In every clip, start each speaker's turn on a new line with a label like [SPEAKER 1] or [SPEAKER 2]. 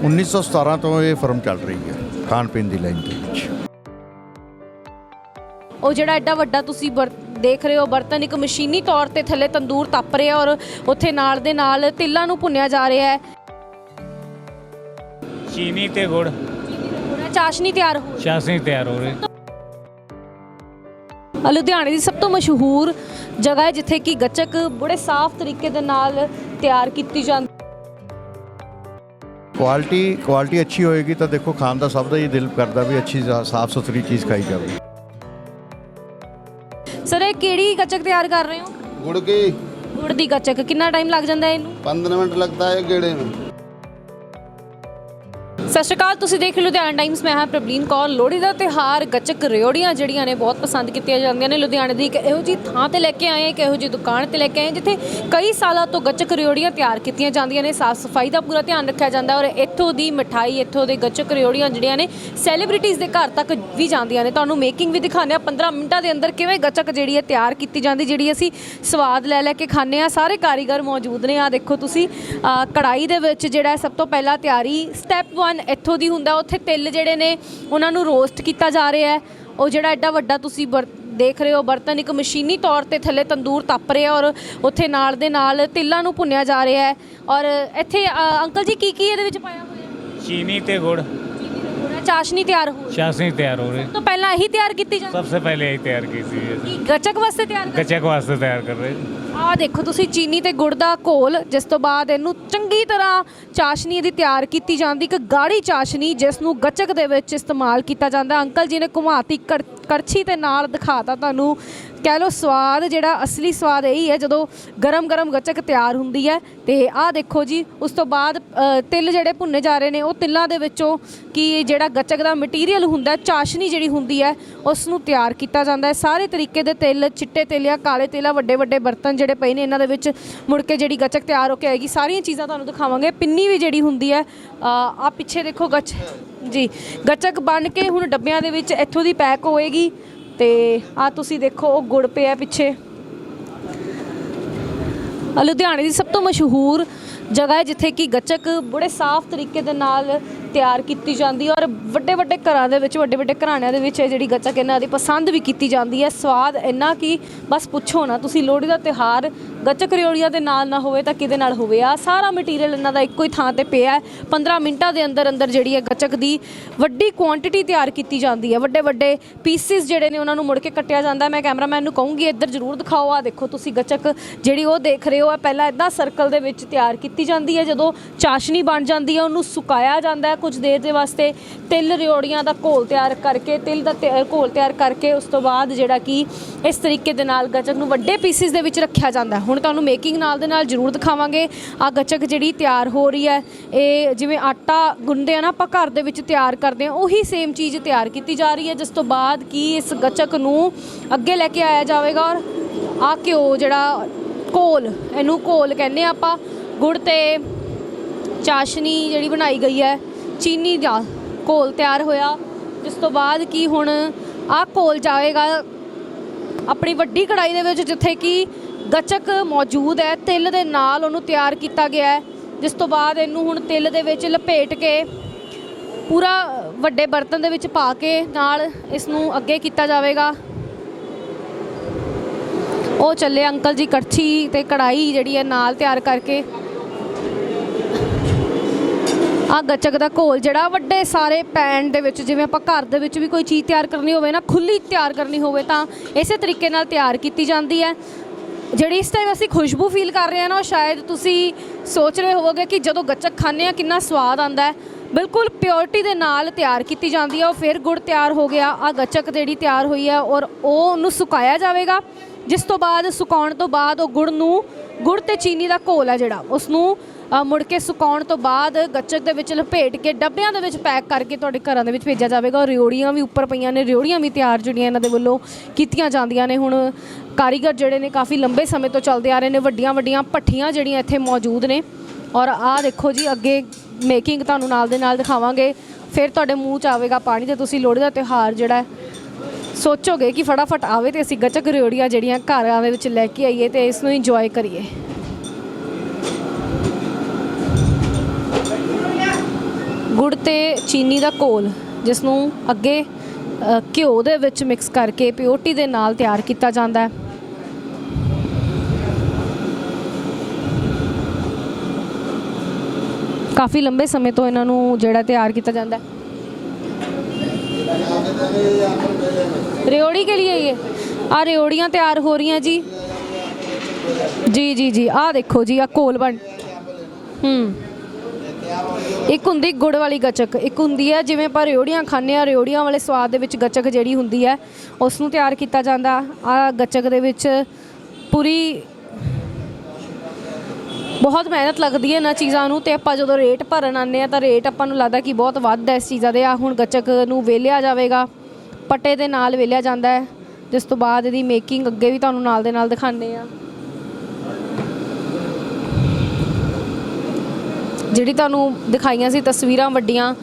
[SPEAKER 1] 1917 ਤੋਂ ਇਹ ਫਰਮ ਚੱਲ ਰਹੀ ਹੈ ਖਾਣ ਪੀਣ ਦੀ ਲਾਈਨ ਦੇ ਵਿੱਚ।
[SPEAKER 2] ਉਹ ਜਿਹੜਾ ਐਡਾ ਵੱਡਾ ਤੁਸੀਂ ਦੇਖ ਰਹੇ ਹੋ ਬਰਤਨ ਇੱਕ ਮਸ਼ੀਨੀ ਤੌਰ ਤੇ ਥੱਲੇ ਤੰਦੂਰ ਤਪ ਰਿਹਾ ਔਰ ਉੱਥੇ ਨਾਲ ਦੇ ਨਾਲ ਤਿਲਾਂ ਨੂੰ ਭੁੰਨਿਆ ਜਾ ਰਿਹਾ ਹੈ।
[SPEAKER 3] ਚੀਨੀ ਤੇ ਗੁੜ।
[SPEAKER 2] ਚਾਸ਼ਨੀ ਤਿਆਰ ਹੋ
[SPEAKER 3] ਚਾਸਨੀ ਤਿਆਰ ਹੋ ਰਹੀ
[SPEAKER 2] ਲੁਧਿਆਣੇ ਦੀ ਸਭ ਤੋਂ ਮਸ਼ਹੂਰ ਜਗ੍ਹਾ ਹੈ ਜਿੱਥੇ ਕਿ ਗੱਚਕ ਬੜੇ ਸਾਫ਼ ਤਰੀਕੇ ਦੇ ਨਾਲ ਤਿਆਰ ਕੀਤੀ ਜਾਂਦੀ
[SPEAKER 1] ਕੁਆਲਿਟੀ ਕੁਆਲਿਟੀ ਅੱਛੀ ਹੋਏਗੀ ਤਾਂ ਦੇਖੋ ਖਾਣ ਦਾ ਸਭ ਦਾ ਹੀ ਦਿਲ ਕਰਦਾ ਵੀ ਅੱਛੀ ਸਾਫ ਸੁਥਰੀ ਚੀਜ਼ ਖਾਈ ਜਾਵੇ
[SPEAKER 2] ਸਰ ਇਹ ਕਿਹੜੀ ਗੱਚਕ ਤਿਆਰ ਕਰ ਰਹੇ ਹੋ
[SPEAKER 4] गुड़ की
[SPEAKER 2] ਗੁੜ ਦੀ ਗੱਚਕ ਕਿੰਨਾ ਟਾਈਮ ਲੱਗ ਜਾਂਦਾ ਹੈ ਇਹਨੂੰ
[SPEAKER 4] पंद्रह मिनट लगता है गेड़े में
[SPEAKER 2] ਸਤਿ ਸ਼੍ਰੀ ਅਕਾਲ, ਤੁਸੀਂ ਦੇਖ ਰਹੇ ਹੋ ਲੁਧਿਆਣਾ ਟਾਈਮਸ ਮੈਂ ਹਾਂ ਪ੍ਰਬਲੀਨ ਕੌਰ। ਲੋਹੜੀ ਦਾ ਤਿਹਾਰ ਗੱਚਕ ਰਿਓੜੀਆਂ ਜਿਹੜੀਆਂ ਨੇ ਬਹੁਤ ਪਸੰਦ ਕੀਤੀਆਂ ਜਾਂਦੀਆਂ ਨੇ। ਲੁਧਿਆਣੇ ਦੀ ਇੱਕ ਇਹੋ ਜੀ ਥਾਂ ਤੇ ਲੈ ਕੇ ਆਏ ਹਾਂ, ਇੱਕ ਇਹੋ ਜੀ ਦੁਕਾਨ ਤੇ ਲੈ ਕੇ ਆਏ ਜਿੱਥੇ ਕਈ ਸਾਲਾਂ ਤੋਂ ਗੱਚਕ ਰਿਓੜੀਆਂ ਤਿਆਰ ਕੀਤੀਆਂ ਜਾਂਦੀਆਂ ਨੇ। ਸਾਫ਼ ਸਫ਼ਾਈ ਦਾ ਪੂਰਾ ਧਿਆਨ ਰੱਖਿਆ ਜਾਂਦਾ ਔਰ ਇੱਥੋਂ ਦੀ ਮਠਾਈ, ਇੱਥੋਂ ਦੇ ਗੱਚਕ ਰਿਓੜੀਆਂ ਜਿਹੜੀਆਂ ਨੇ ਸੈਲੀਬ੍ਰਿਟੀਜ਼ ਦੇ ਘਰ ਤੱਕ ਵੀ ਜਾਂਦੀਆਂ ਨੇ। ਤੁਹਾਨੂੰ ਮੇਕਿੰਗ ਵੀ ਦਿਖਾਉਂਦੇ ਆ 15 ਮਿੰਟਾਂ ਦੇ ਅੰਦਰ ਕਿਵੇਂ ਗੱਚਕ ਜਿਹੜੀ ਹੈ ਤਿਆਰ ਕੀਤੀ ਜਾਂਦੀ, ਜਿਹੜੀ ਅਸੀਂ ਸਵਾਦ ਲੈ ਲੈ ਕੇ ਖਾਂਦੇ ਆ ਸਾਰੇ ਕਾਰੀਗਰ ਮੌਜੂਦ ਨੇ। ਆ ਦੇਖੋ ਤੁਸੀਂ, ਅਹ ਕੜਾਈ ਦੇ ਵਿੱਚ ਜਿਹੜਾ ਸਭ ਤੋਂ ਪਹਿਲਾਂ ਤਿਆਰੀ ਸਟੈਪ 1 ਇੱਥੋਂ ਦੀ ਹੁੰਦਾ ਉੱਥੇ ਤਿਲ ਜਿਹੜੇ ਨੇ ਉਹਨਾਂ ਨੂੰ ਰੋਸਟ ਕੀਤਾ ਜਾ ਰਿਹਾ ਹੈ ਉਹ ਜਿਹੜਾ ਐਡਾ ਵੱਡਾ ਤੁਸੀਂ ਬਰ- ਦੇਖ ਰਹੇ ਹੋ ਬਰਤਨ ਇੱਕ ਮਸ਼ੀਨੀ ਤੌਰ ਤੇ ਥੱਲੇ ਤੰਦੂਰ ਤਪ ਰਿਹਾ ਔਰ ਉੱਥੇ ਨਾਲ ਦੇ ਨਾਲ ਤਿਲਾਂ ਨੂੰ ਭੁੰਨਿਆ ਜਾ ਰਿਹਾ ਹੈ ਔਰ ਇੱਥੇ ਅਹ, ਅੰਕਲ ਜੀ ਕੀ ਕੀ ਇਹਦੇ ਵਿੱਚ ਪਾਇਆ ਹੋਇਆ
[SPEAKER 3] चीनी ते गुड़
[SPEAKER 2] ਹੈ ਚਾਸ਼ਨੀ ਤਿਆਰ ਹੋ ਰਹੀ
[SPEAKER 3] चासनी तैयार हो रही
[SPEAKER 2] ਹੈ ਤੋਂ ਪਹਿਲਾਂ ਇਹੀ ਤਿਆਰ ਕੀਤੀ ਜਾਂਦੀ
[SPEAKER 3] सबसे पहले यही तैयार की थी ये।
[SPEAKER 2] ਕੀ ਗੱਚਕ ਵਾਸਤੇ ਤਿਆਰ ਕਰ
[SPEAKER 3] गचक वास्ते तैयार कर रहे
[SPEAKER 2] ਆਹ ਦੇਖੋ ਤੁਸੀਂ ਚੀਨੀ ਤੇ ਗੁੜ ਦਾ ਘੋਲ ਜਿਸ ਤੋਂ ਬਾਅਦ ਇਹਨੂੰ ਚੰਗੀ ਤਰ੍ਹਾਂ ਚਾਸ਼ਨੀ ਦੀ ਤਿਆਰ ਕੀਤੀ ਜਾਂਦੀ, ਇੱਕ ਗਾੜੀ ਚਾਸ਼ਨੀ ਜਿਸ ਨੂੰ ਗੱਚਕ ਦੇ ਵਿੱਚ ਇਸਤੇਮਾਲ ਕੀਤਾ ਜਾਂਦਾ। ਅੰਕਲ ਜੀ ਨੇ ਘੁਮਾਤੀ ਕਰਛੀ ਕੜਛੀ ਤੇ ਨਾਲ ਦਿਖਾਤਾ ਤੁਹਾਨੂੰ। ਕਹਿ ਲਓ ਸਵਾਦ ਜਿਹੜਾ ਅਸਲੀ ਸਵਾਦ ਇਹੀ ਹੈ, ਜਦੋਂ ਗਰਮ-ਗਰਮ ਗੱਚਕ ਤਿਆਰ ਹੁੰਦੀ ਹੈ। ਤੇ ਆਹ ਦੇਖੋ ਜੀ, ਉਸ ਤੋਂ ਬਾਅਦ ਤਿਲ ਜਿਹੜੇ ਭੁੰਨੇ ਜਾ ਰਹੇ ਨੇ, ਉਹ ਤਿਲਾਂ ਦੇ ਵਿੱਚੋਂ ਕੀ ਜਿਹੜਾ ਗੱਚਕ ਦਾ ਮਟੀਰੀਅਲ ਹੁੰਦਾ ਚਾਸ਼ਨੀ ਜਿਹੜੀ ਹੁੰਦੀ ਹੈ ਉਸ ਨੂੰ ਤਿਆਰ ਕੀਤਾ ਜਾਂਦਾ ਹੈ। ਸਾਰੇ ਤਰੀਕੇ ਦੇ ਤਿਲ, ਚਿੱਟੇ ਤਿਲ ਜਾਂ ਕਾਲੇ ਤਿਲ ਆ ਵੱਡੇ ਵੱਡੇ ਬਰਤਨ ਜਿਹੜੇ ਪਏ ਨੇ, ਇਹਨਾਂ ਦੇ ਵਿੱਚ ਮੁੜ ਕੇ ਜਿਹੜੀ ਗੱਚਕ ਤਿਆਰ ਹੋ ਕੇ ਆਏਗੀ। ਸਾਰੀਆਂ ਚੀਜ਼ਾਂ ਤੁਹਾਨੂੰ ਦਿਖਾਵਾਂਗੇ। ਪਿੰਨੀ ਵੀ ਜਿਹੜੀ ਹੁੰਦੀ ਹੈ ਆ ਪਿੱਛੇ ਦੇਖੋ ਗੱਚ ਜੀ, ਗੱਚਕ ਬਣ ਕੇ ਹੁਣ ਡੱਬਿਆਂ ਦੇ ਵਿੱਚ ਇੱਥੋਂ ਦੀ ਪੈਕ ਹੋਏਗੀ ਤੇ ਆ ਤੁਸੀਂ ਦੇਖੋ, ਉਹ ਗੁੜ ਪਿਆ ਪਿੱਛੇ। ਲੁਧਿਆਣੇ ਦੀ ਸਭ ਤੋਂ ਮਸ਼ਹੂਰ ਜਗ੍ਹਾ ਹੈ, ਜਿੱਥੇ ਕਿ ਗੱਚਕ ਬੜੇ ਸਾਫ਼ ਤਰੀਕੇ ਦੇ ਨਾਲ ਤਿਆਰ ਕੀਤੀ ਜਾਂਦੀ ਹੈ ਔਰ ਵੱਡੇ ਵੱਡੇ ਘਰਾਂ ਦੇ ਵਿੱਚ, ਵੱਡੇ ਵੱਡੇ ਘਰਾਣਿਆਂ ਦੇ ਵਿੱਚ ਇਹ ਜਿਹੜੀ ਗੱਚਕ ਇਹਨਾਂ ਦੀ ਪਸੰਦ ਵੀ ਕੀਤੀ ਜਾਂਦੀ ਹੈ। ਸਵਾਦ ਇੰਨਾ ਕਿ ਬਸ ਪੁੱਛੋ ਨਾ, ਤੁਸੀਂ ਲੋਹੜੀ ਦਾ ਤਿਹਾਰ ਗੱਚਕ ਰਿਓੜੀਆਂ ਦੇ ਨਾਲ ਨਾ ਹੋਵੇ ਤਾਂ ਕਿਹਦੇ ਨਾਲ ਹੋਵੇ? ਆ ਸਾਰਾ ਮਟੀਰੀਅਲ ਇਹਨਾਂ ਦਾ ਇੱਕੋ ਹੀ ਥਾਂ ਤੇ ਪਿਆ ਹੈ। 15 ਮਿੰਟਾਂ ਦੇ ਅੰਦਰ ਅੰਦਰ ਜਿਹੜੀ ਹੈ ਗੱਚਕ ਦੀ ਵੱਡੀ ਕੁਆਂਟੀਟੀ ਤਿਆਰ ਕੀਤੀ ਜਾਂਦੀ ਹੈ। ਵੱਡੇ ਵੱਡੇ ਪੀਸਿਸ ਜਿਹੜੇ ਨੇ ਉਹਨਾਂ ਨੂੰ ਮੁੜ ਕੇ ਕੱਟਿਆ ਜਾਂਦਾ ਮੈਂ ਕੈਮਰਾਮੈਨ ਨੂੰ ਕਹੂੰਗੀ, ਇੱਧਰ ਜ਼ਰੂਰ ਦਿਖਾਓ। ਆ ਦੇਖੋ ਤੁਸੀਂ ਗੱਚਕ ਜਿਹੜੀ ਉਹ ਦੇਖ ਰਹੇ ਹੋ। ਆ ਪਹਿਲਾਂ ਇਦਾਂ ਸਰਕਲ ਦੇ ਵਿੱਚ ਤਿਆਰ ਕੀਤੀ ਜਾਂਦੀ ਹੈ। ਜਦੋਂ ਚਾਸ਼ਨੀ ਬਣ ਜਾਂਦੀ ਹੈ, ਉਹਨੂੰ ਸੁਕਾਇਆ ਜਾਂਦਾ ਹੈ। ਕੁਝ ਦੇਰ ਦੇ ਵਾਸਤੇ ਤਿਲ ਰਿਓੜੀਆਂ ਦਾ ਘੋਲ ਤਿਆਰ ਕਰਕੇ, ਤਿਲ ਦਾ ਤਿਆ- ਘੋਲ ਤਿਆਰ ਕਰਕੇ, ਉਸ ਤੋਂ ਬਾਅਦ ਜਿਹੜਾ ਕਿ ਇਸ ਤਰੀਕੇ ਦੇ ਨਾਲ ਗੱਚਕ ਨੂੰ ਵੱਡੇ ਪੀਸਿਸ ਦੇ ਵਿੱਚ ਰੱਖਿਆ ਜਾਂਦਾ ਹੁਣ ਤੁਹਾਨੂੰ ਮੇਕਿੰਗ ਨਾਲ ਦੇ ਨਾਲ ਜ਼ਰੂਰ ਦਿਖਾਵਾਂਗੇ। ਆ ਗੱਚਕ ਜਿਹੜੀ ਤਿਆਰ ਹੋ ਰਹੀ ਹੈ, ਇਹ ਜਿਵੇਂ ਆਟਾ ਗੁੰਦੇ ਆ ਨਾ, ਆਪਾਂ ਘਰ ਦੇ ਵਿੱਚ ਤਿਆਰ ਕਰਦੇ ਆ ਉਹੀ ਸੇਮ ਚੀਜ਼ ਤਿਆਰ ਕੀਤੀ ਜਾ ਰਹੀ ਹੈ, ਜਿਸ ਤੋਂ ਬਾਅਦ ਕੀ ਇਸ ਗੱਚਕ ਨੂੰ ਅੱਗੇ ਲੈ ਕੇ ਆਇਆ ਜਾਵੇਗਾ ਔਰ ਆ ਘਿਓ ਜਿਹੜਾ ਘੋਲ, ਇਹਨੂੰ ਘੋਲ ਕਹਿੰਦੇ ਆ ਆਪਾਂ। ਗੁੜ ਤੇ ਚਾਸ਼ਨੀ ਜਿਹੜੀ ਬਣਾਈ ਗਈ ਹੈ ਚੀਨੀ ਦਾ ਘੋਲ ਤਿਆਰ ਹੋਇਆ। ਜਿਸ ਤੋਂ ਬਾਅਦ ਕੀ ਹੁਣ ਆਹ ਘੋਲ ਜਾਵੇਗਾ ਆਪਣੀ ਵੱਡੀ ਕੜਾਈ ਦੇ ਵਿੱਚ, ਜਿੱਥੇ ਕਿ ਗੱਚਕ ਮੌਜੂਦ ਹੈ। ਤਿਲ ਦੇ ਨਾਲ ਉਹਨੂੰ ਤਿਆਰ ਕੀਤਾ ਗਿਆ ਹੈ। ਜਿਸ ਤੋਂ ਬਾਅਦ ਇਹਨੂੰ ਹੁਣ ਤਿਲ ਦੇ ਵਿੱਚ ਲਪੇਟ ਕੇ ਪੂਰਾ ਵੱਡੇ ਬਰਤਨ ਦੇ ਵਿੱਚ ਪਾ ਕੇ ਨਾਲ ਇਸ ਨੂੰ ਅੱਗੇ ਕੀਤਾ ਜਾਵੇਗਾ। ਉਹ ਚੱਲੇ ਅੰਕਲ ਜੀ ਕੜਛੀ ਤੇ ਕੜਾਈ ਜਿਹੜੀ ਹੈ ਨਾਲ ਤਿਆਰ ਕਰਕੇ ਆ ਗੱਚਕ ਦਾ ਘੋਲ ਜਿਹੜਾ ਵੱਡੇ ਸਾਰੇ ਪੈਨ ਦੇ ਵਿੱਚ, ਜਿਵੇਂ ਆਪਾਂ ਘਰ ਦੇ ਵਿੱਚ ਵੀ ਕੋਈ ਚੀਜ਼ ਤਿਆਰ ਕਰਨੀ ਹੋਵੇ ਨਾ, ਖੁੱਲੀ ਤਿਆਰ ਕਰਨੀ ਹੋਵੇ ਤਾਂ ਇਸੇ ਤਰੀਕੇ ਨਾਲ ਤਿਆਰ ਕੀਤੀ ਜਾਂਦੀ ਹੈ। ਜਿਹੜੀ ਇਸ ਟਾਈਮ ਅਸੀਂ ਖੁਸ਼ਬੂ ਫੀਲ ਕਰ ਰਹੇ ਹਾਂ ਨਾ, ਉਹ ਸ਼ਾਇਦ ਤੁਸੀਂ ਸੋਚ ਰਹੇ ਹੋਵੋਗੇ ਕਿ ਜਦੋਂ ਗੱਚਕ ਖਾਂਦੇ ਆ ਕਿੰਨਾ ਸਵਾਦ ਆਉਂਦਾ ਹੈ। ਬਿਲਕੁਲ ਪਿਓਰਿਟੀ ਦੇ ਨਾਲ ਤਿਆਰ ਕੀਤੀ ਜਾਂਦੀ ਹੈ, ਉਹ ਫਿਰ ਗੁੜ ਤਿਆਰ ਹੋ ਗਿਆ, ਆ ਗੱਚਕ ਜਿਹੜੀ ਤਿਆਰ ਹੋਈ ਹੈ, ਔਰ ਉਹ ਉਹਨੂੰ ਸੁਕਾਇਆ ਜਾਵੇਗਾ। ਜਿਸ ਤੋਂ ਬਾਅਦ, ਸੁਕਾਉਣ ਤੋਂ ਬਾਅਦ ਉਹ ਗੁੜ ਨੂੰ, ਗੁੜ ਤੇ ਚੀਨੀ ਦਾ ਘੋਲ ਹੈ ਜਿਹੜਾ ਉਸ ਨੂੰ ਮੁੜ ਕੇ ਸੁਕਾਉਣ ਤੋਂ ਬਾਅਦ ਗੱਚਕ ਦੇ ਵਿੱਚ ਲਪੇਟ ਕੇ ਡੱਬਿਆਂ ਦੇ ਵਿੱਚ ਪੈਕ ਕਰਕੇ ਤੁਹਾਡੇ ਘਰਾਂ ਦੇ ਵਿੱਚ ਭੇਜਿਆ ਜਾਵੇਗਾ। ਔਰ ਰਿਓੜੀਆਂ ਵੀ ਉੱਪਰ ਪਈਆਂ ਨੇ, ਰਿਓੜੀਆਂ ਵੀ ਤਿਆਰ ਜਿਹੜੀਆਂ ਇਹਨਾਂ ਦੇ ਵੱਲੋਂ ਕੀਤੀਆਂ ਜਾਂਦੀਆਂ ਨੇ। ਹੁਣ ਕਾਰੀਗਰ ਜਿਹੜੇ ਨੇ ਕਾਫੀ ਲੰਬੇ ਸਮੇਂ ਤੋਂ ਚੱਲਦੇ ਆ ਰਹੇ ਨੇ ਵੱਡੀਆਂ ਵੱਡੀਆਂ ਭੱਠੀਆਂ ਜਿਹੜੀਆਂ ਇੱਥੇ ਮੌਜੂਦ ਨੇ। ਔਰ ਆਹ ਦੇਖੋ ਜੀ, ਅੱਗੇ ਮੇਕਿੰਗ ਤੁਹਾਨੂੰ ਨਾਲ ਦੇ ਨਾਲ ਦਿਖਾਵਾਂਗੇ। ਫਿਰ ਤੁਹਾਡੇ ਮੂੰਹ 'ਚ ਆਵੇਗਾ ਪਾਣੀ ਤੇ ਤੁਸੀਂ ਲੋਹੜੀ ਦਾ ਤਿਉਹਾਰ ਜਿਹੜਾ ਸੋਚੋਗੇ ਕਿ ਫਟਾਫਟ ਆਵੇ ਤੇ ਅਸੀਂ ਗੱਚਕ ਰਿਓੜੀਆਂ ਜਿਹੜੀਆਂ ਘਰਾਂ ਦੇ ਵਿੱਚ ਲੈ ਕੇ ਆਈਏ ਤੇ ਇਸ ਨੂੰ ਇੰਜੋਏ ਕਰੀਏ। ਗੁੜ ਤੇ ਚੀਨੀ ਦਾ ਘੋਲ ਜਿਸ ਨੂੰ ਅੱਗੇ ਘਿਓ ਦੇ ਵਿੱਚ ਮਿਕਸ ਕਰਕੇ ਪਿਓਟੀ ਦੇ ਨਾਲ ਤਿਆਰ ਕੀਤਾ ਜਾਂਦਾ ਹੈ। ਕਾਫੀ ਲੰਬੇ ਸਮੇਂ ਤੋਂ ਇਹਨਾਂ ਨੂੰ ਜਿਹੜਾ ਤਿਆਰ ਕੀਤਾ ਜਾਂਦਾ ਹੈ। ਰਿਓੜੀ ਕੇ ਲਈ ਇਹ? ਆ ਰਿਓੜੀਆਂ ਤਿਆਰ ਹੋ ਰਹੀਆਂ ਜੀ। ਜੀ ਜੀ ਜੀ, ਆਹ ਦੇਖੋ ਜੀ ਆ ਘੋਲ ਬਣ, ਹੂੰ। ਇੱਕ ਹੁੰਦੀ ਗੁੜ ਵਾਲੀ ਗੱਚਕ, ਇੱਕ ਹੁੰਦੀ ਹੈ ਜਿਵੇਂ ਆਪਾਂ ਰਿਓੜੀਆਂ ਖਾਂਦੇ ਆ ਰਿਓੜੀਆਂ ਵਾਲੇ ਸਵਾਦ ਦੇ ਵਿੱਚ ਗੱਚਕ ਜਿਹੜੀ ਹੁੰਦੀ ਹੈ ਉਸ ਨੂੰ ਤਿਆਰ ਕੀਤਾ ਜਾਂਦਾ। ਆ ਗੱਚਕ ਦੇ ਵਿੱਚ ਪੂਰੀ ਬਹੁਤ ਮਿਹਨਤ ਲੱਗਦੀ ਹੈ ਇਹਨਾਂ ਚੀਜ਼ਾਂ ਨੂੰ ਤੇ ਆਪਾਂ ਜਦੋਂ ਰੇਟ ਭਰਨ ਆਉਂਦੇ ਆ ਤਾਂ ਰੇਟ ਆਪਾਂ ਨੂੰ ਲੱਗਦਾ ਕਿ ਬਹੁਤ ਵੱਧ ਹੈ ਇਸ ਚੀਜ਼ਾਂ ਦੇ। ਆ ਹੁਣ ਗੱਚਕ ਨੂੰ ਵੇਲਿਆ ਜਾਵੇਗਾ, ਪੱਟੇ ਦੇ ਨਾਲ ਵੇਲਿਆ ਜਾਂਦਾ ਹੈ, ਜਿਸ ਤੋਂ ਬਾਅਦ ਇਹਦੀ ਮੇਕਿੰਗ ਅੱਗੇ ਵੀ ਤੁਹਾਨੂੰ ਨਾਲ ਦੇ ਨਾਲ ਦਿਖਾਉਂਦੇ ਆ ਜਿਹੜੀ ਤੁਹਾਨੂੰ ਦਿਖਾਈਆਂ ਸੀ ਤਸਵੀਰਾਂ ਵੱਡੀਆਂ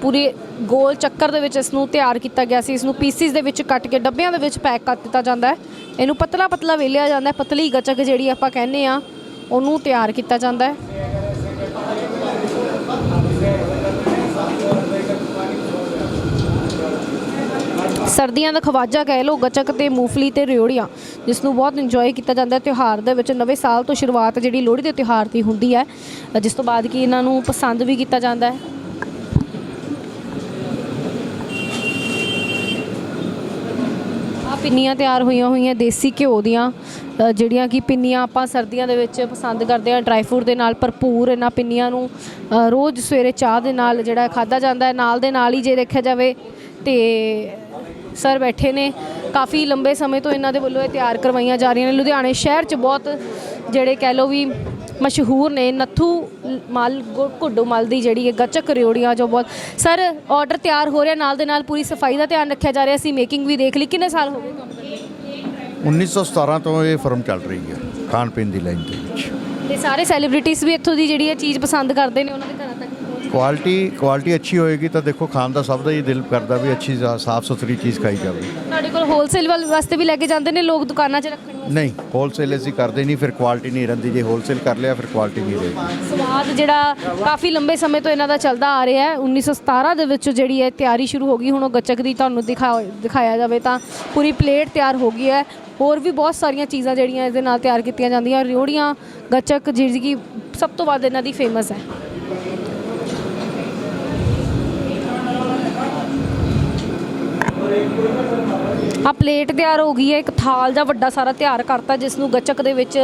[SPEAKER 2] ਪੂਰੇ ਗੋਲ ਚੱਕਰ ਦੇ ਵਿੱਚ ਇਸ ਨੂੰ ਤਿਆਰ ਕੀਤਾ ਗਿਆ ਸੀ। ਇਸ ਨੂੰ ਪੀਸਿਸ ਦੇ ਵਿੱਚ ਕੱਟ ਕੇ, ਡੱਬਿਆਂ ਦੇ ਵਿੱਚ ਪੈਕ ਕਰ ਦਿੱਤਾ ਜਾਂਦਾ ਹੈ। ਇਹਨੂੰ ਪਤਲਾ ਪਤਲਾ ਵੇਲਿਆ ਜਾਂਦਾ ਹੈ। ਪਤਲੀ ਗੱਚਕ ਜਿਹੜੀ ਆਪਾਂ ਕਹਿੰਦੇ ਆ ਉਹਨੂੰ ਤਿਆਰ ਕੀਤਾ ਜਾਂਦਾ ਹੈ। ਸਰਦੀਆਂ ਦਾ ਖਵਾਜਾ ਕਹਿ ਲਓ, ਗੱਚਕ ਤੇ ਮੂੰਗਫਲੀ ਤੇ ਰਿਓੜੀਆਂ ਜਿਸ ਨੂੰ ਬਹੁਤ ਇੰਜੋਏ ਕੀਤਾ ਜਾਂਦਾ ਹੈ ਤਿਉਹਾਰ ਦੇ ਵਿੱਚ। ਨਵੇਂ ਸਾਲ ਤੋਂ ਸ਼ੁਰੂਆਤ ਜਿਹੜੀ ਲੋਹੜੀ ਦੇ ਤਿਉਹਾਰ ਦੀ ਹੁੰਦੀ ਹੈ, ਜਿਸ ਤੋਂ ਬਾਅਦ ਕਿ ਇਹਨਾਂ ਨੂੰ ਪਸੰਦ ਵੀ ਕੀਤਾ ਜਾਂਦਾ ਹੈ। ਪਿੰਨੀਆਂ ਤਿਆਰ ਹੋਈਆਂ ਹੋਈਆਂ, ਦੇਸੀ ਘਿਓ ਦੀਆਂ ਜਿਹੜੀਆਂ ਕਿ ਪਿੰਨੀਆਂ ਆਪਾਂ ਸਰਦੀਆਂ ਦੇ ਵਿੱਚ ਪਸੰਦ ਕਰਦੇ ਆ ਡਰਾਈ ਫਰੂਟ ਦੇ ਨਾਲ ਭਰਪੂਰ ਇਹਨਾਂ ਪਿੰਨੀਆਂ ਨੂੰ ਰੋਜ਼ ਸਵੇਰੇ ਚਾਹ ਦੇ ਨਾਲ ਜਿਹੜਾ ਖਾਦਾ ਜਾਂਦਾ ਹੈ, ਨਾਲ ਦੇ ਨਾਲ ਹੀ ਜੇ ਦੇਖਿਆ ਜਾਵੇ ਤੇ ਸਰ ਬੈਠੇ ਨੇ। ਕਾਫੀ ਲੰਬੇ ਸਮੇਂ ਤੋਂ ਇਹਨਾਂ ਦੇ ਵੱਲੋਂ ਇਹ ਤਿਆਰ ਕਰਵਾਈਆਂ ਜਾ ਰਹੀਆਂ ਨੇ। ਲੁਧਿਆਣੇ ਸ਼ਹਿਰ 'ਚ ਬਹੁਤ ਜਿਹੜੇ ਕਹਿ ਲਓ ਵੀ ਮਸ਼ਹੂਰ ਨੇ ਨੱਥੂ ਲ- ਮਲ ਘੁੱਡੂ ਮਲ ਦੀ ਜਿਹੜੀ ਹੈ ਗੱਚਕ ਰਿਓੜੀਆਂ ਜੋ ਬਹੁਤ ਸਰ ਆਰਡਰ ਤਿਆਰ ਹੋ ਰਿਹਾ। ਨਾਲ ਦੇ ਨਾਲ ਪੂਰੀ ਸਫ਼ਾਈ ਦਾ ਧਿਆਨ ਰੱਖਿਆ ਜਾ ਰਿਹਾ। ਸੀ ਮੇਕਿੰਗ ਵੀ ਦੇਖ ਲਈ। ਕਿੰਨੇ ਸਾਲ ਹੋ ਗਏ ਤੁਹਾਨੂੰ ਕਰਦੇ?
[SPEAKER 1] 1917 ਤੋਂ ਇਹ ਫਰਮ ਚੱਲ ਰਹੀ ਹੈ ਖਾਣ ਪੀਣ ਦੀ ਲਾਈਨ ਦੇ ਵਿੱਚ।
[SPEAKER 2] ਤੇ ਸਾਰੇ ਸੈਲੀਬ੍ਰਿਟੀਜ਼ ਵੀ ਇੱਥੋਂ ਦੀ ਜਿਹੜੀ ਇਹ ਚੀਜ਼ ਪਸੰਦ ਕਰਦੇ ਨੇ ਉਹਨਾਂ ਦੇ
[SPEAKER 1] ਕੁਆਲਿਟੀ ਕੁਆਲਿਟੀ ਅੱਛੀ ਹੋਏਗੀ ਤਾਂ ਦੇਖੋ ਖਾਣ ਦਾ ਸਭ ਦਾ ਹੀ ਦਿਲ ਕਰਦਾ ਵੀ ਅੱਛੀ ਸਾਫ਼ ਸੁਥਰੀ ਚੀਜ਼ ਖਾਈ ਜਾਵੇ।
[SPEAKER 2] ਤੁਹਾਡੇ ਕੋਲ ਹੋਲਸੇਲ ਵਾਸਤੇ ਵੀ ਲੈ ਕੇ ਜਾਂਦੇ ਨੇ ਲੋਕ ਦੁਕਾਨਾਂ 'ਚ ਰੱਖਣ ਵਾਸਤੇ?
[SPEAKER 1] ਨਹੀਂ ਹੋਲਸੇਲ ਅਸੀਂ ਕਰਦੇ ਨਹੀਂ ਫਿਰ ਕੁਆਲਿਟੀ ਨਹੀਂ ਰਹਿੰਦੀ। ਜੇ ਹੋਲਸੇਲ ਕਰ ਲਿਆ ਫਿਰ ਕੁਆਲਿਟੀ ਨਹੀਂ ਰਹੇਗੀ।
[SPEAKER 2] ਸਵਾਦ ਜਿਹੜਾ ਕਾਫੀ ਲੰਬੇ ਸਮੇਂ ਤੋਂ ਇਹਨਾਂ ਦਾ ਚੱਲਦਾ ਆ ਰਿਹਾ ਹੈ। 1917 ਦੇ ਵਿੱਚ ਜਿਹੜੀ ਹੈ ਤਿਆਰੀ ਸ਼ੁਰੂ ਹੋ ਗਈ ਹੁਣ ਉਹ ਗੱਚਕ ਦੀ ਤੁਹਾਨੂੰ ਦਿਖਾ ਦਿਖਾਇਆ ਜਾਵੇ ਤਾਂ ਪੂਰੀ ਪਲੇਟ ਤਿਆਰ ਹੋ ਗਈ ਹੈ। ਹੋਰ ਵੀ ਬਹੁਤ ਸਾਰੀਆਂ ਚੀਜ਼ਾਂ ਜਿਹੜੀਆਂ ਇਹਦੇ ਨਾਲ ਤਿਆਰ ਕੀਤੀਆਂ ਜਾਂਦੀਆਂ। ਰਿਓੜੀਆਂ ਗੱਚਕ ਜਿਹੜੀ ਕਿ ਸਭ ਤੋਂ ਵੱਧ ਇਹਨਾਂ ਦੀ ਫੇਮਸ ਹੈ। ਆ ਪਲੇਟ ਤਿਆਰ ਹੋ ਗਈ ਹੈ ਇੱਕ ਥਾਲ ਦਾ ਵੱਡਾ ਸਾਰਾ ਤਿਆਰ ਕਰਤਾ ਜਿਸ ਨੂੰ ਗੱਚਕ ਦੇ ਵਿੱਚ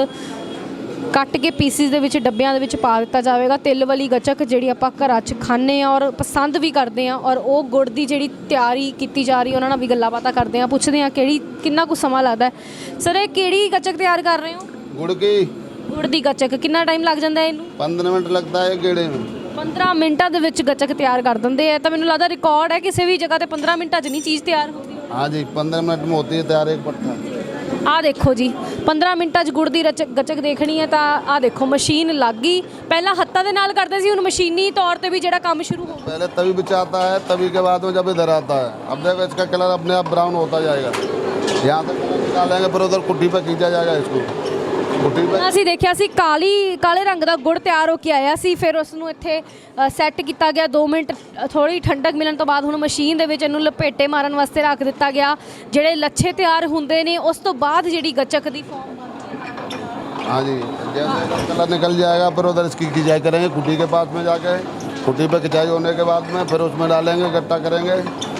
[SPEAKER 2] ਕੱਟ ਕੇ ਪੀਸਿਸ ਦੇ ਵਿੱਚ ਡੱਬਿਆਂ ਦੇ ਵਿੱਚ ਪਾ ਦਿੱਤਾ ਜਾਵੇਗਾ। ਤਿਲ ਵਾਲੀ ਗੱਚਕ ਜਿਹੜੀ ਆਪਾਂ ਘਰਾਂ 'ਚ ਖਾਂਦੇ ਆ ਔਰ ਪਸੰਦ ਵੀ ਕਰਦੇ ਆ ਔਰ ਉਹ ਗੁੜ ਦੀ ਜਿਹੜੀ ਤਿਆਰੀ ਕੀਤੀ ਜਾ ਰਹੀ ਉਹਨਾਂ ਨਾਲ ਵੀ ਗੱਲਾਂ ਬਾਤਾਂ ਕਰਦੇ ਆ ਪੁੱਛਦੇ ਆ ਕਿਹੜੀ ਕਿੰਨਾ ਕੁ ਸਮਾਂ ਲੱਗਦਾ ਸਰ ਇਹ ਕਿਹੜੀ ਗੱਚਕ ਤਿਆਰ ਕਰ ਰਹੇ ਹੋ?
[SPEAKER 4] ਗੁੜ ਕੀ?
[SPEAKER 2] ਗੁੜ ਦੀ ਗੱਚਕ ਕਿੰਨਾ ਟਾਈਮ ਲੱਗ ਜਾਂਦਾ ਇਹਨੂੰ?
[SPEAKER 4] 15 ਮਿੰਟ ਲੱਗਦਾ ਹੈ ਗੇੜੇ ਨੂੰ।
[SPEAKER 2] 15 ਮਿੰਟਾਂ ਦੇ ਵਿੱਚ ਗੱਚਕ ਤਿਆਰ ਕਰ ਦਿੰਦੇ ਆ ਤਾਂ ਮੈਨੂੰ ਲੱਗਦਾ ਰਿਕਾਰਡ ਹੈ ਕਿਸੇ ਵੀ ਜਗ੍ਹਾ ਤੇ 15 ਮਿੰਟਾਂ 'ਚ ਨਹੀਂ ਚੀਜ਼ ਤਿਆਰ ਹੁੰਦੀ
[SPEAKER 4] हाँ जी पंद्रह मिनट में होती है तैयार एक पट्टा
[SPEAKER 2] ਆਹ ਦੇਖੋ ਜੀ 15 ਮਿੰਟਾਂ 'ਚ ਗੁੜ ਦੀ ਰਚ- ਗੱਚਕ ਦੇਖਣੀ ਹੈ ਤਾਂ ਆਹ ਦੇਖੋ ਮਸ਼ੀਨ ਲੱਗ ਗਈ ਪਹਿਲਾਂ ਹੱਥਾਂ ਦੇ ਨਾਲ ਕਰਦੇ ਸੀ ਹੁਣ ਮਸ਼ੀਨੀ ਤੌਰ ਤੇ ਵੀ ਜਿਹੜਾ ਕੰਮ ਸ਼ੁਰੂ ਹੋ ਗਿਆ
[SPEAKER 4] पहले तभी बिछाता है तभी के बाद में जब इधर आता है अब देखो इसका कलर अपने आप ब्राउन होता जाएगा यहाँ से कलर निकालेंगे फिर उधर कुट्टी पे खींचा जाएगा इसको कुट्टी पे
[SPEAKER 2] ਅਸੀਂ ਦੇਖਿਆ ਸੀ ਕਾਲੀ ਕਾਲੇ ਰੰਗ ਦਾ ਗੁੜ ਤਿਆਰ ਹੋ ਕੇ ਆਇਆ ਸੀ ਫਿਰ ਉਸ ਨੂੰ ਇੱਥੇ ਸੈੱਟ ਕੀਤਾ ਗਿਆ 2 ਮਿੰਟ ਥੋੜੀ ਠੰਡਕ ਮਿਲਣ ਤੋਂ ਬਾਅਦ ਹੁਣ ਮਸ਼ੀਨ ਦੇ ਵਿੱਚ ਇਹਨੂੰ ਲਪੇਟੇ ਮਾਰਨ ਵਾਸਤੇ ਰੱਖ ਦਿੱਤਾ ਗਿਆ ਜਿਹੜੇ ਲੱਛੇ ਤਿਆਰ ਹੁੰਦੇ ਨੇ ਉਸ ਤੋਂ ਬਾਅਦ ਜਿਹੜੀ ਗੱਚਕ ਦੀ ਫਾਰਮ
[SPEAKER 4] हाँ जी जैसे इधर कलर निकल जाएगा फिर उधर इसकी खिंचाई करेंगे कुट्टी के पास में जाके कुट्टी पे खिंचाई होने के बाद में फिर उसमें डालेंगे गट्टा करेंगे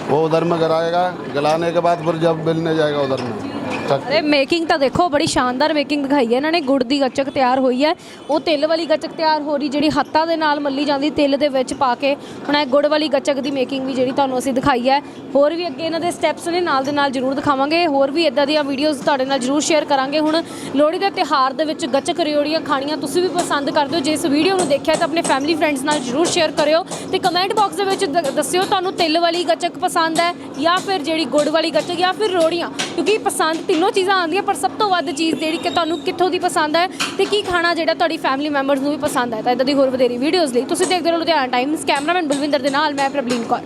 [SPEAKER 4] वो उधर में गलाएगा गलाने के बाद फिर जब बिलने जाएगा उधर में चक
[SPEAKER 2] ਅਰੇ ਮੇਕਿੰਗ ਤਾਂ ਦੇਖੋ, ਬੜੀ ਸ਼ਾਨਦਾਰ ਮੇਕਿੰਗ ਦਿਖਾਈ ਹੈ। ਇਹਨਾਂ ਨੇ ਗੁੜ ਦੀ ਗੱਚਕ ਤਿਆਰ ਹੋਈ ਹੈ। ਉਹ ਤਿਲ ਵਾਲੀ ਗੱਚਕ ਤਿਆਰ ਹੋ ਰਹੀ, ਜਿਹੜੀ ਹੱਥਾਂ ਦੇ ਨਾਲ ਮੱਲੀ ਜਾਂਦੀ ਤਿਲ ਦੇ ਵਿੱਚ ਪਾ ਕੇ। ਹੁਣ ਇਹ ਗੁੜ ਵਾਲੀ ਗੱਚਕ ਦੀ ਮੇਕਿੰਗ ਵੀ ਜਿਹੜੀ ਤੁਹਾਨੂੰ ਅਸੀਂ ਦਿਖਾਈ ਹੈ। ਹੋਰ ਵੀ ਅੱਗੇ ਇਹਨਾਂ ਦੇ ਸਟੈਪਸ ਨੇ, ਨਾਲ ਦੇ ਨਾਲ ਜ਼ਰੂਰ ਦਿਖਾਵਾਂਗੇ। ਹੋਰ ਵੀ ਇਦਾਂ ਦੀਆਂ ਵੀਡੀਓਜ਼ ਤੁਹਾਡੇ ਨਾਲ ਜ਼ਰੂਰ ਸ਼ੇਅਰ ਕਰਾਂਗੇ। ਹੁਣ ਲੋਹੜੀ ਦੇ ਤਿਹਾਰ ਦੇ ਵਿੱਚ ਗੱਚਕ ਰਿਓੜੀਆਂ ਖਾਣੀਆਂ ਤੁਸੀਂ ਵੀ ਪਸੰਦ ਕਰਦੇ ਹੋ। ਜੇ ਇਸ ਵੀਡੀਓ ਨੂੰ ਦੇਖਿਆ ਤਾਂ ਆਪਣੇ ਫੈਮਿਲੀ ਫਰੈਂਡਸ ਨਾਲ ਜ਼ਰੂਰ ਸ਼ੇਅਰ ਕਰਿਓ ਤੇ ਕਮੈਂਟ ਬਾਕਸ ਦੇ ਵਿੱਚ ਦ- ਦੱਸਿਓ ਤੁਹਾਨੂੰ ਤਿਲ ਵਾਲੀ ਗੱਚਕ ਪਸੰਦ ਹੈ ਜਾਂ ਫਿਰ ਜਿਹੜੀ ਗੁੜ ਵਾਲੀ ਗੱਚਕ ਜਾਂ ਫਿਰ ਰੋੜੀਆਂ, ਕਿਉਂਕਿ ਪਸੰਦ ਤਿੰਨੋਂ ਚੀਜ਼ਾਂ ਆਉਂਦੀਆਂ, ਪਰ ਸਭ ਤੋਂ ਵੱਧ ਚੀਜ਼ ਜਿਹੜੀ ਕਿ ਤੁਹਾਨੂੰ ਕਿੱਥੋਂ ਦੀ ਪਸੰਦ ਹੈ ਤੇ ਕੀ ਖਾਣਾ ਜਿਹੜਾ ਤੁਹਾਡੀ ਫੈਮਿਲੀ ਮੈਂਬਰਸ ਨੂੰ ਵੀ ਪਸੰਦ ਹੈ। ਤਾਂ ਇਦਾਂ ਦੀ ਹੋਰ ਵਧੇਰੀ ਵੀਡੀਓਜ਼ ਲਈ ਤੁਸੀਂ ਦੇਖਦੇ ਰਹੋ ਲੁਧਿਆਣਾ ਟਾਈਮਸ ਕੈਮਰਾਮੈਨ ਬਲਵਿੰਦਰ ਦੇ ਨਾਲ, ਮੈਂ ਪ੍ਰਬਲੀਨ ਕੌਰ।